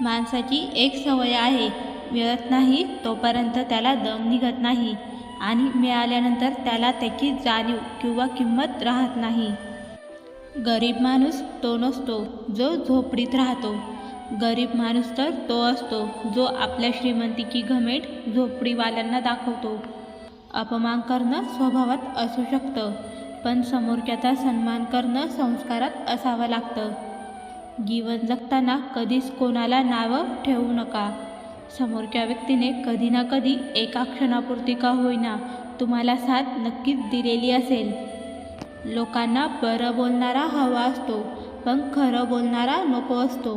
माणसाची एक सवय आहे. मिळत नाही तोपर्यंत त्याला दम निघत नाही आणि मिळाल्यानंतर त्याला त्याची जाणीव किंवा किंमत राहत नाही. गरीब माणूस तो नसतो जो झोपडीत राहतो. गरीब माणूस तर तो असतो जो आपल्या श्रीमंतीची घमेट झोपडीवाल्यांना दाखवतो. अपमान करणं स्वभावात असू शकतं पण समोरच्याचा सन्मान करणं संस्कारात असावं लागतं. जीवन जगताना कधीच कोणाला नावं ठेवू नका. समोरच्या व्यक्तीने कधी ना कधी एका क्षणापुरती का होईना तुम्हाला साथ नक्कीच दिलेली असेल. लोकांना बरं बोलणारा हवा असतो पण खरं बोलणारा नको असतो.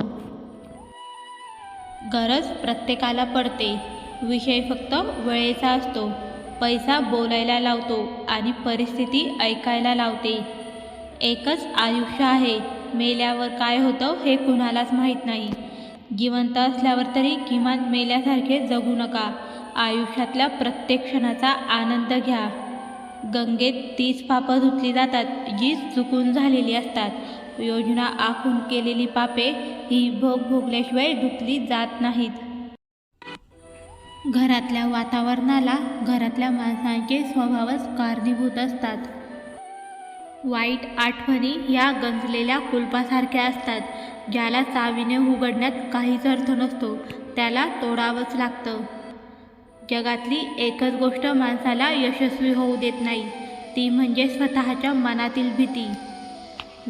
गरज प्रत्येकाला पडते. विषय फक्त वेळेचा असतो. पैसा बोलायला लावतो आणि परिस्थिती ऐकायला लावते. एकच आयुष्य आहे. मेल्यावर काय होतं हे कुणालाच माहीत नाही. जिवंत असल्यावर तरी किमान मेल्यासारखे जगू नका. आयुष्यातल्या प्रत्येक क्षणाचा आनंद घ्या. गंगेत तीच पापं धुतली जातात जी चुकून झालेली असतात. योजना आखून केलेली पापे ही भोग भोगल्याशिवाय धुतली जात नाहीत. घरातल्या वातावरणाला घरातल्या माणसांचे स्वभावच कारणीभूत असतात. वाईट आठवणी या गंजलेल्या कुलपासारख्या असतात ज्याला चावीने उघडण्यात काहीच अर्थ नसतो त्याला तोडावंच लागतं. जगातली एकच गोष्ट माणसाला यशस्वी होऊ देत नाही ती म्हणजे स्वतःच्या मनातील भीती.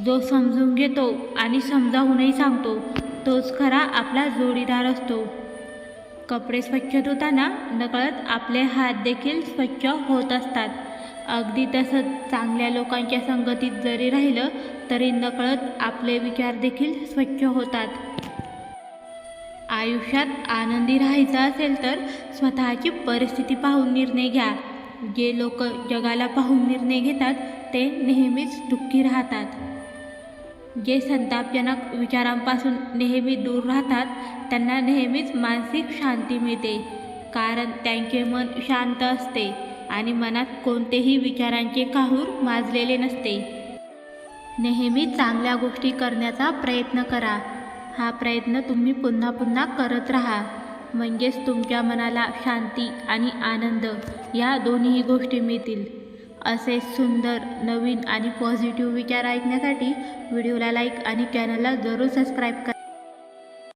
जो समजून घेतो आणि समजावूनही सांगतो तोच खरा आपला जोडीदार असतो. कपडे स्वच्छ धुताना नकळत आपले हात देखील स्वच्छ होत असतात. अगदी तसंच चांगल्या लोकांच्या संगतीत जरी राहिलं तरी नकळत आपले विचार देखील स्वच्छ होतात. आयुष्यात आनंदी राहायचं असेल तर स्वतःची परिस्थिती पाहून निर्णय घ्या. जे लोक जगाला पाहून निर्णय घेतात ते नेहमीच दुःखी राहतात. जे संतापजनक विचारांपासून नेहमी दूर राहतात त्यांना नेहमीच मानसिक शांती मिळते कारण त्यांचे मन शांत असते. आणि मनात कोणतेही विचारांचे काहूर माजलेले नसते. नेहमी चांगल्या गोष्टी करण्याचा प्रयत्न करा. हा प्रयत्न तुम्ही पुन्हा पुन्हा करत राहा. म्हणजेच तुमच्या मनाला शांती आणि आनंद या दोन्ही गोष्टी मिळतील. असे सुंदर नवीन आणि पॉझिटिव्ह विचार ऐकण्यासाठी व्हिडिओला लाईक आणि चॅनलला जरूर सबस्क्राईब करा.